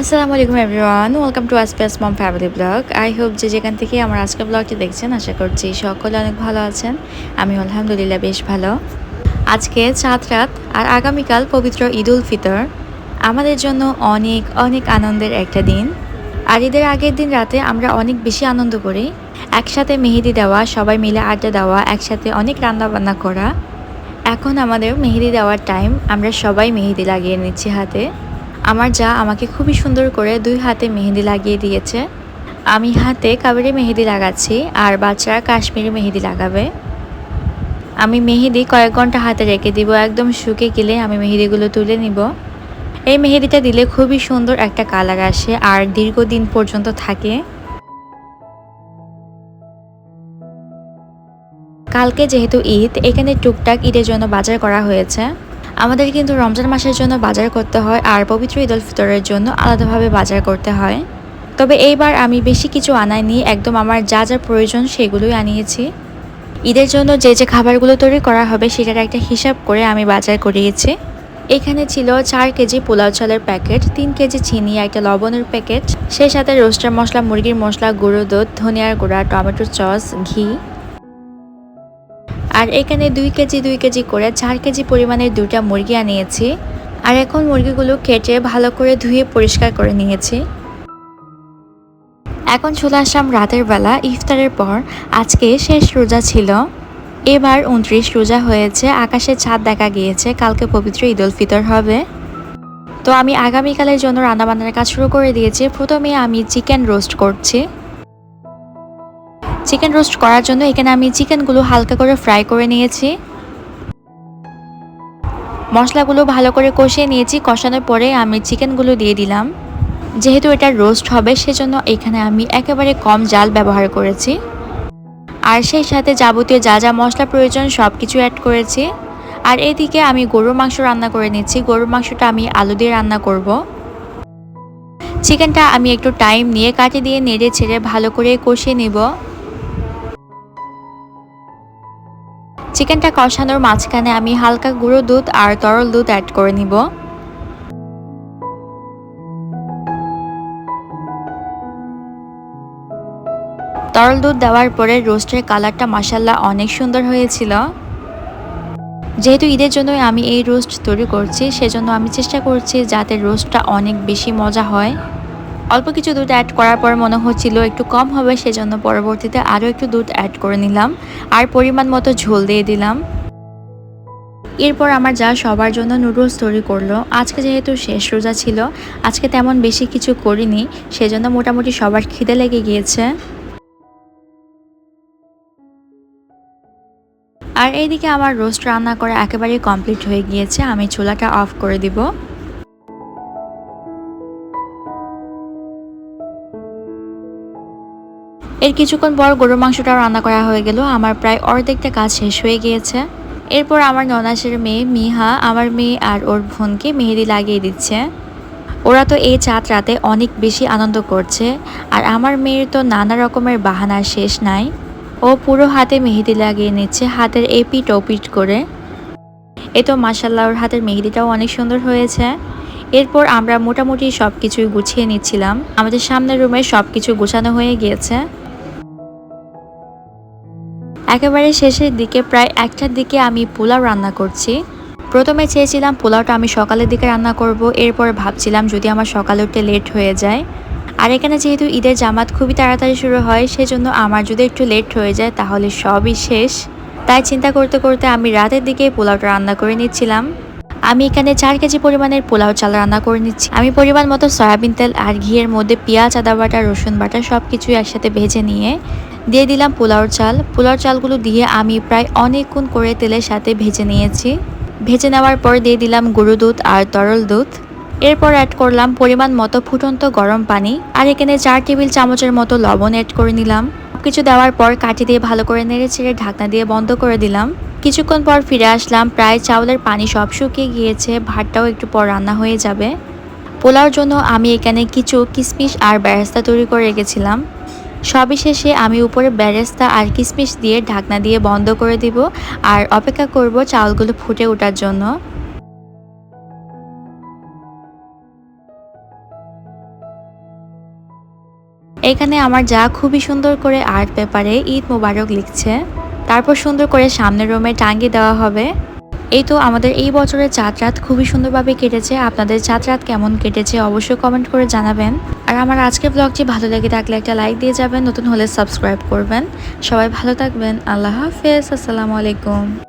আসসালামু আলাইকুম everyone welcome to আসপিয়াস mom family blog I hope যে যেখান থেকে আমার আজকের ব্লগটি দেখছেন, আশা করছি সকলে অনেক ভালো আছেন। আমি আলহামদুলিল্লাহ বেশ ভালো। আজকে চাঁদ রাত আর আগামীকাল পবিত্র ঈদ উল ফিতর। আমাদের জন্য অনেক অনেক আনন্দের একটা দিন। আর ঈদের আগের দিন রাতে আমরা অনেক বেশি আনন্দ করি। একসাথে মেহেদি দেওয়া, সবাই মিলে আড্ডা দেওয়া, একসাথে অনেক রান্না বান্না করা। এখন আমাদের মেহেদি দেওয়ার টাইম আমরা সবাই মেহেদি লাগিয়ে নিচ্ছি হাতে। আমার যা আমাকে খুবই সুন্দর করে দুই হাতে মেহেদি লাগিয়ে দিয়েছে। আমি হাতে কাবেরি মেহেদি লাগাচ্ছি, আর বাচ্চারা কাশ্মীরি মেহেদি লাগাবে। আমি মেহেদি কয়েক ঘণ্টা হাতে রেখে দিব, একদম শুকে গেলে আমি মেহেদিগুলো তুলে নিব। এই মেহেদিটা দিলে খুবই সুন্দর একটা কালার আসে, আর দীর্ঘদিন পর্যন্ত থাকে। কালকে যেহেতু ঈদ, এখানে টুকটাক ঈদের জন্য বাজার করা হয়েছে। আমাদের কিন্তু রমজান মাসের জন্য বাজার করতে হয় আর পবিত্র ঈদ উল ফিতরের জন্য আলাদাভাবে বাজার করতে হয়। তবে এইবার আমি বেশি কিছু আনাইনি, একদম আমার যা যা প্রয়োজন সেগুলোই আনিয়েছি। ঈদের জন্য যে যে খাবারগুলো তৈরি করা হবে সেটার একটা হিসাব করে আমি বাজার করিয়েছি। এখানে ছিল চার কেজি পোলাও চালের প্যাকেট, তিন কেজি চিনি, একটা লবণের প্যাকেট, সেই সাথে রোস্টার মশলা, মুরগির মশলা, গুঁড়ো দুধ, ধনিয়ার গুঁড়া, টমেটো সস, ঘি আর এখানে দুই কেজি দুই কেজি করে চার কেজি পরিমাণের দুটা মুরগি আনিয়েছি। আর এখন মুরগিগুলো কেটে ভালো করে ধুয়ে পরিষ্কার করে নিয়েছি। এখন চলে আসলাম রাতের বেলা, ইফতারের পর। আজকে শেষ রোজা ছিল। এবার উনত্রিশ রোজা হয়েছে, আকাশে ছাদ দেখা গিয়েছে, কালকে পবিত্র ঈদ উল ফিতর হবে। তো আমি আগামীকালের জন্য রান্নাবান্নার কাজ শুরু করে দিয়েছি। প্রথমে আমি চিকেন রোস্ট করছি। চিকেন রোস্ট করার জন্য এখানে আমি চিকেনগুলো হালকা করে ফ্রাই করে নিয়েছি। মশলাগুলো ভালো করে কষিয়ে নিয়েছি। কষানোর পরে আমি চিকেনগুলো দিয়ে দিলাম। যেহেতু এটা রোস্ট হবে, সেজন্য এখানে আমি একেবারে কম জাল ব্যবহার করেছি। আর সেই সাথে যাবতীয় যা যা মশলা প্রয়োজন সব কিছু অ্যাড করেছি। আর এদিকে আমি গরুর মাংস রান্না করে নিচ্ছি। গরুর মাংসটা আমি আলু দিয়ে রান্না করব। চিকেনটা আমি একটু টাইম নিয়ে কাটি দিয়ে নেড়ে ছেড়ে ভালো করে কষিয়ে নেব। চিকেনটা কষানোর মাঝখানে আমি হালকা গুঁড়ো দুধ আর তরল দুধ অ্যাড করে নিব। তরল দুধ দেওয়ার পরে রোস্টের কালারটা মাসাল্লাহ অনেক সুন্দর হয়েছিল। যেহেতু ঈদের জন্য আমি এই রোস্ট তৈরি করছি, সেজন্য আমি চেষ্টা করছি যাতে রোস্টটা অনেক বেশি মজা হয়। অল্প কিছু দুধ অ্যাড করার পর মনে হচ্ছিল একটু কম হবে, সেজন্য পরবর্তীতে আরও একটু দুধ অ্যাড করে নিলাম। আর পরিমাণ মতো ঝোল দিয়ে দিলাম। এরপর আমার যা সবার জন্য নুডলস তৈরি করল। আজকে যেহেতু শেষ রোজা ছিল, আজকে তেমন বেশি কিছু করিনি, সেজন্য মোটামুটি সবার খিদে লেগে গিয়েছে। আর এইদিকে আমার রোস্ট রান্না করা একেবারেই কমপ্লিট হয়ে গিয়েছে, আমি চুলাটা অফ করে দিব। এর কিছুক্ষণ পর গরুর মাংসটাও রান্না করা হয়ে গেল। আমার প্রায় অর্ধেকটা কাজ শেষ হয়ে গিয়েছে। এরপর আমার ননাসের মেয়ে মিহা, আমার মেয়ে আর ওর বোনকে মেহেদি লাগিয়ে দিচ্ছে। ওরা তো এই চাঁদ রাতে অনেক বেশি আনন্দ করছে। আর আমার মেয়ের তো নানা রকমের বাহানার শেষ নাই। ও পুরো হাতে মেহেদি লাগিয়ে নিচ্ছে, হাতের এপিট ওপিট করে। এ তো মাসাল্লাহ ওর হাতের মেহেদিটাও অনেক সুন্দর হয়েছে। এরপর আমরা মোটামুটি সব কিছুই গুছিয়ে নিচ্ছিলাম। আমাদের সামনের রুমে সব কিছু গোছানো হয়ে গিয়েছে। একেবারে শেষের দিকে, প্রায় একটার দিকে আমি পোলাও রান্না করছি। প্রথমে চেয়েছিলাম পোলাওটা আমি সকালের দিকে রান্না করব, এরপর ভাবছিলাম যদি আমার সকালে উঠতে লেট হয়ে যায়। আর এখানে যেহেতু ঈদের জামাত খুবই তাড়াতাড়ি শুরু হয়, সেজন্য আমার যদি একটু লেট হয়ে যায় তাহলে সবই শেষ। তাই চিন্তা করতে করতে আমি রাতের দিকে পোলাওটা রান্না করে নিচ্ছিলাম। আমি এখানে চার কেজি পরিমাণের পোলাও চাল রান্না করে নিচ্ছি। আমি পরিমাণ মতো সয়াবিন তেল আর ঘিয়ের মধ্যে পেঁয়াজ, আদা বাটা, রসুন বাটা সব কিছুই একসাথে ভেজে নিয়ে দিয়ে দিলাম পোলাওর চাল। পোলাওর চালগুলো দিয়ে আমি প্রায় অনেকক্ষণ করে তেলের সাথে ভেজে নিয়েছি। ভেজে নেওয়ার পর দিয়ে দিলাম গরু দুধ আর তরল দুধ। এরপর অ্যাড করলাম পরিমাণ মতো ফুটন্ত গরম পানি আর এখানে চার টেবিল চামচের মতো লবণ অ্যাড করে নিলাম। কিছু দেওয়ার পর কাঠি দিয়ে ভালো করে নেড়ে ছেড়ে ঢাকনা দিয়ে বন্ধ করে দিলাম। কিছুক্ষণ পর ফিরে আসলাম, প্রায় চাউলের পানি সব শুকিয়ে গিয়েছে, ভাতটাও একটু পর রান্না হয়ে যাবে। পোলাওর জন্য আমি এখানে কিছু কিশমিশ আর বেরেস্তা তৈরি করে রেখেছিলাম। সবিশেষে আমি উপরে ব্যারেস্তা আর কিশমিশ দিয়ে ঢাকনা দিয়ে বন্ধ করে দিব আর অপেক্ষা করব চাউলগুলো ফুটে ওঠার জন্য। এখানে আমার যা খুবই সুন্দর করে আর্ট পেপারে ঈদ মোবারক লিখছে। তারপর সুন্দর করে সামনের রুমে টাঙ্গিয়ে দেওয়া হবে। এই তো আমাদের এই বছরের চাঁদ রাত খুবই সুন্দরভাবে কেটেছে। আপনাদের চাঁদ রাত কেমন কেটেছে অবশ্যই কমেন্ট করে জানাবেন। আর আমার আজকের ব্লগটি ভালো লেগে থাকলে একটা লাইক দিয়ে যাবেন, নতুন হলে সাবস্ক্রাইব করবেন। সবাই ভালো থাকবেন, আল্লাহ হাফেজ, আসসালামু আলাইকুম।